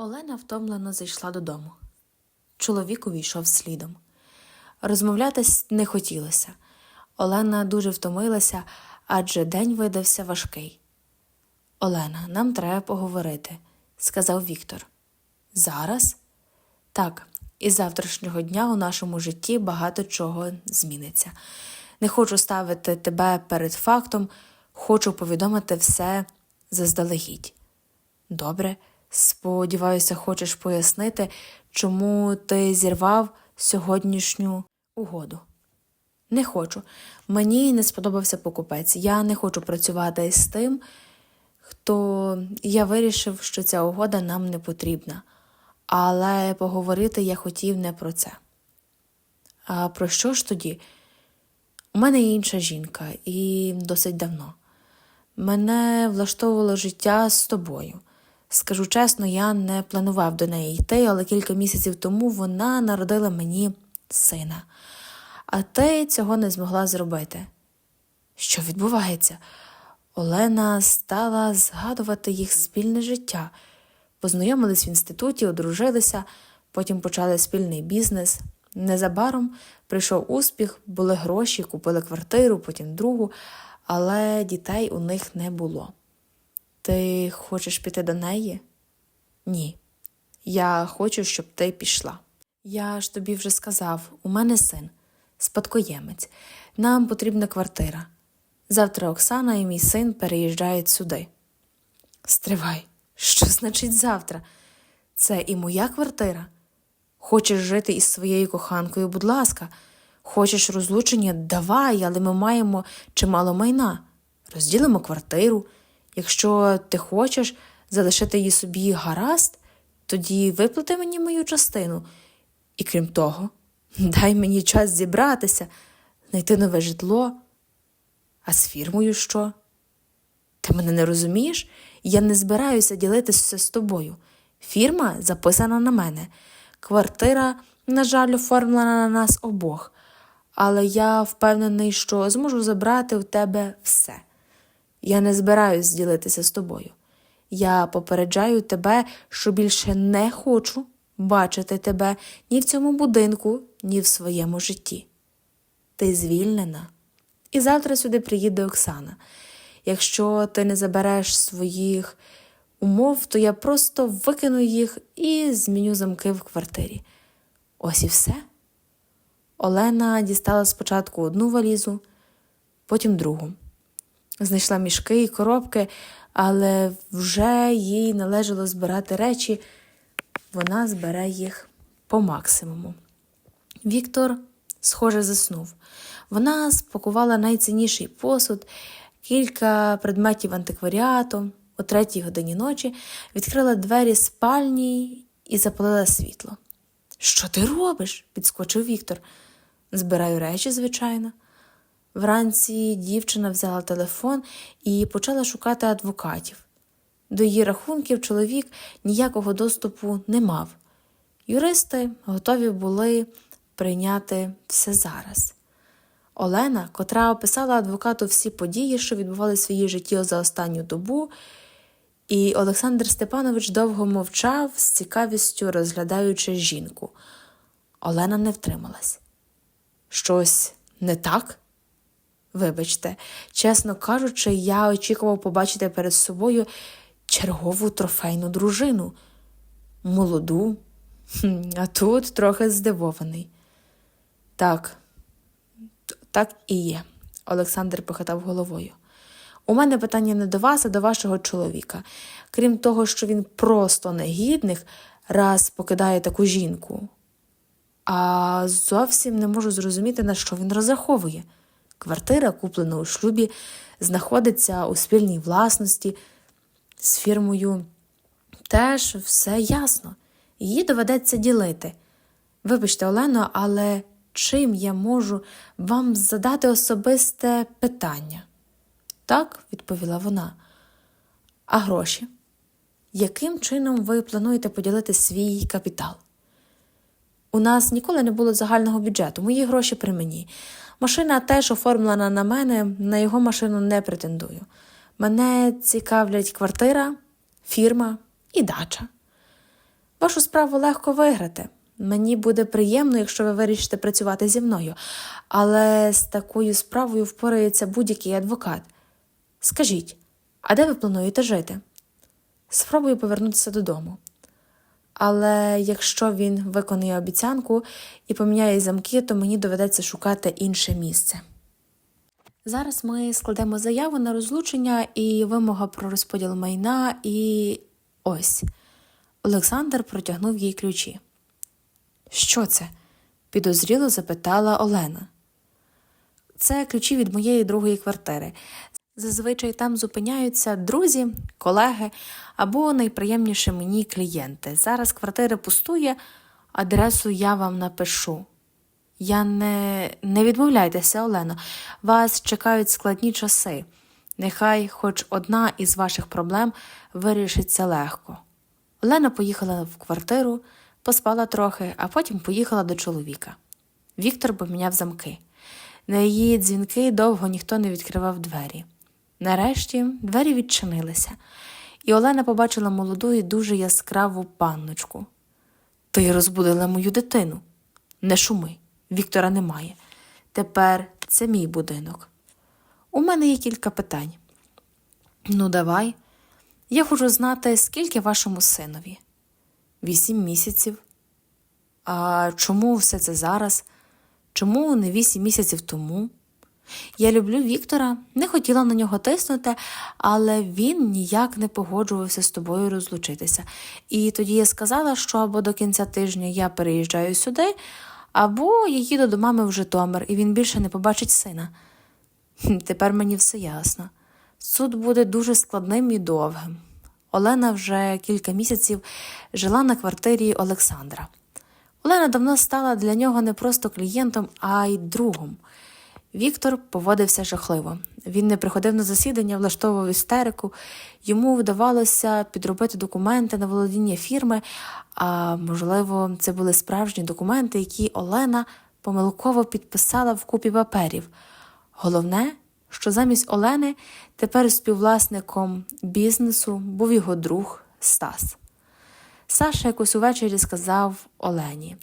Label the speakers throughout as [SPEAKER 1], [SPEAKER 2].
[SPEAKER 1] Олена втомлено зайшла додому. Чоловік увійшов слідом. Розмовляти не хотілося. Олена дуже втомилася, адже день видався важкий. Олена, нам треба поговорити, сказав Віктор. Зараз? Так, із завтрашнього дня у нашому житті багато чого зміниться. Не хочу ставити тебе перед фактом, хочу повідомити все заздалегідь. Добре, сподіваюся, хочеш пояснити, чому ти зірвав сьогоднішню угоду. Не хочу. Мені не сподобався покупець. Я не хочу працювати з тим, хто я вирішив, що ця угода нам не потрібна. Але поговорити я хотів не про це. А про що ж тоді? У мене є інша жінка, і досить давно. Мене влаштовувало життя з тобою. Скажу чесно, я не планував до неї йти, але кілька місяців тому вона народила мені сина. А ти цього не змогла зробити. Що відбувається? Олена стала згадувати їх спільне життя. Познайомились в інституті, одружилися, потім почали спільний бізнес. Незабаром прийшов успіх, були гроші, купили квартиру, потім другу, але дітей у них не було. Ти хочеш піти до неї? Ні. Я хочу, щоб ти пішла. Я ж тобі вже сказав, у мене син, спадкоємець. Нам потрібна квартира. Завтра Оксана і мій син переїжджають сюди. Стривай, що значить завтра? Це і моя квартира. Хочеш жити із своєю коханкою, будь ласка. Хочеш розлучення, давай, але ми маємо чимало майна. Розділимо квартиру. Якщо ти хочеш залишити її собі гаразд, тоді виплати мені мою частину. І крім того, дай мені час зібратися, знайти нове житло. А з фірмою що? Ти мене не розумієш? Я не збираюся ділитися з тобою. Фірма записана на мене. Квартира, на жаль, оформлена на нас обох. Але я впевнений, що зможу забрати у тебе все. Я не збираюсь ділитися з тобою. Я попереджаю тебе, що більше не хочу бачити тебе ні в цьому будинку, ні в своєму житті. Ти звільнена. І завтра сюди приїде Оксана. Якщо ти не забереш своїх умов, то я просто викину їх і зміню замки в квартирі. Ось і все. Олена дістала спочатку одну валізу, потім другу. Знайшла мішки і коробки, але вже їй належало збирати речі, вона збере їх по максимуму. Віктор, схоже, заснув. Вона спакувала найцінніший посуд, кілька предметів антикваріату. О третій годині ночі відкрила двері спальні і запалила світло. Що ти робиш? підскочив Віктор. Збираю речі, звичайно. Вранці дівчина взяла телефон і почала шукати адвокатів. До її рахунків чоловік ніякого доступу не мав. Юристи готові були прийняти все зараз. Олена, котра описала адвокату всі події, що відбувалися в її житті за останню добу, і Олександр Степанович довго мовчав, з цікавістю розглядаючи жінку. Олена не втрималась. Щось не так? Вибачте, чесно кажучи, я очікував побачити перед собою чергову трофейну дружину. Молоду, а тут трохи здивований. Так, так і є, Олександр похитав головою. У мене питання не до вас, а до вашого чоловіка. Крім того, що він просто негідник, раз покидає таку жінку. А зовсім не можу зрозуміти, на що він розраховує. Квартира, куплена у шлюбі, знаходиться у спільній власності з фірмою. Теж все ясно. Її доведеться ділити. Вибачте, Олено, але чим я можу вам задати особисте питання? Так, відповіла вона. А гроші? Яким чином ви плануєте поділити свій капітал? У нас ніколи не було загального бюджету, мої гроші при мені. Машина теж оформлена на мене, на його машину не претендую. Мене цікавлять квартира, фірма і дача. Вашу справу легко виграти. Мені буде приємно, якщо ви вирішите працювати зі мною, але з такою справою впорається будь-який адвокат. Скажіть, а де ви плануєте жити? Спробую повернутися додому. Але якщо він виконує обіцянку і поміняє замки, то мені доведеться шукати інше місце. Зараз ми складемо заяву на розлучення і вимога про розподіл майна, і ось. Олександр протягнув їй ключі. Що це? підозріло запитала Олена. Це ключі від моєї другої квартири. Зазвичай там зупиняються друзі, колеги або найприємніше мені клієнти. Зараз квартира пустує, адресу я вам напишу. Я не, не відмовляйтеся, Олено. Вас чекають складні часи. Нехай хоч одна із ваших проблем вирішиться легко. Олена поїхала в квартиру, поспала трохи, а потім поїхала до чоловіка. Віктор поміняв замки. На її дзвінки довго ніхто не відкривав двері. Нарешті двері відчинилися, і Олена побачила молоду і дуже яскраву панночку. Ти розбудила мою дитину. Не шуми, Віктора немає. Тепер це мій будинок. У мене є кілька питань. Ну, давай. Я хочу знати, скільки вашому синові? Вісім місяців. А чому все це зараз? Чому не вісім місяців тому? Я люблю Віктора, не хотіла на нього тиснути, але він ніяк не погоджувався з тобою розлучитися. І тоді я сказала, що або до кінця тижня я переїжджаю сюди, або я їду до мами в Житомир, і він більше не побачить сина. Тепер мені все ясно. Суд буде дуже складним і довгим. Олена вже кілька місяців жила на квартирі Олександра. Олена давно стала для нього не просто клієнтом, а й другом. Віктор поводився жахливо. Він не приходив на засідання, влаштовував істерику. Йому вдавалося підробити документи на володіння фірми, а можливо, це були справжні документи, які Олена помилково підписала в купі паперів. Головне, що замість Олени тепер співвласником бізнесу був його друг Стас. Саша якось увечері сказав Олені: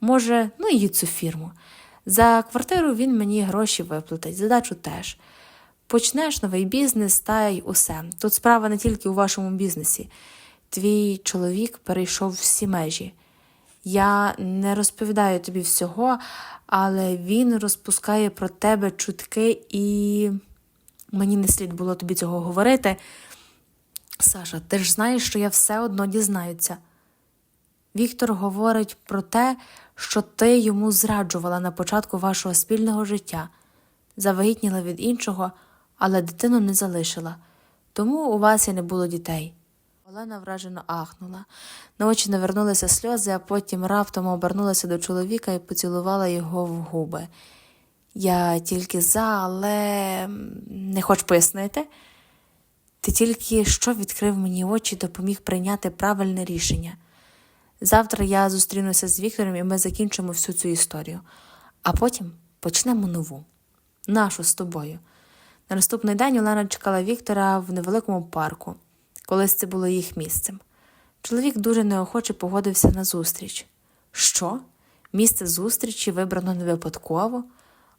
[SPEAKER 1] може, ну її цю фірму. За квартиру він мені гроші виплатить, за дачу теж. Почнеш новий бізнес та й усе. Тут справа не тільки у вашому бізнесі. Твій чоловік перейшов всі межі. Я не розповідаю тобі всього, але він розпускає про тебе чутки, і мені не слід було тобі цього говорити. Саша, ти ж знаєш, що я все одно дізнаюся. Віктор говорить про те, що ти йому зраджувала на початку вашого спільного життя, завагітніла від іншого, але дитину не залишила, тому у вас і не було дітей. Олена вражено ахнула. На очі навернулися сльози, а потім раптом обернулася до чоловіка і поцілувала його в губи. Я тільки за, але не хоч пояснити. Ти тільки що відкрив мені очі, допоміг прийняти правильне рішення. Завтра я зустрінуся з Віктором і ми закінчимо всю цю історію, а потім почнемо нову, нашу з тобою. На наступний день Олена чекала Віктора в невеликому парку, колись це було їх місцем. Чоловік дуже неохоче погодився на зустріч. Що? Місце зустрічі вибрано не випадково?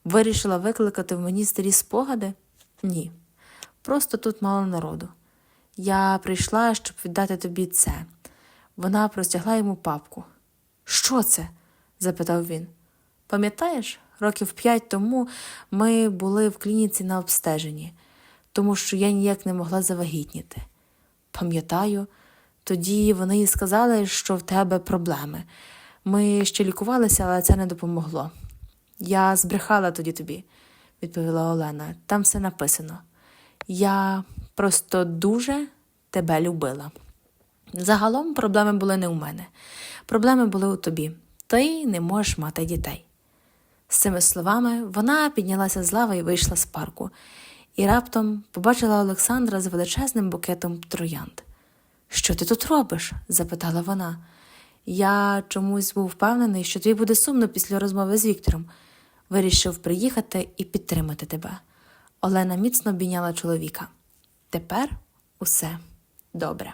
[SPEAKER 1] Вирішила викликати в мені старі спогади? Ні. Просто тут мало народу. Я прийшла, щоб віддати тобі це. Вона простягла йому папку. Що це? запитав він. Пам'ятаєш, років п'ять тому ми були в клініці на обстеженні, тому що я ніяк не могла завагітніти. Пам'ятаю, тоді вони їй сказали, що в тебе проблеми. Ми ще лікувалися, але це не допомогло. Я збрехала тоді тобі, відповіла Олена. Там все написано. Я просто дуже тебе любила. Загалом проблеми були не у мене. Проблеми були у тобі. Ти не можеш мати дітей. З цими словами вона піднялася з лави і вийшла з парку, і раптом побачила Олександра з величезним букетом троянд. Що ти тут робиш? запитала вона. Я чомусь був впевнений, що тобі буде сумно після розмови з Віктором. Вирішив приїхати і підтримати тебе. Олена міцно обійняла чоловіка. Тепер усе добре.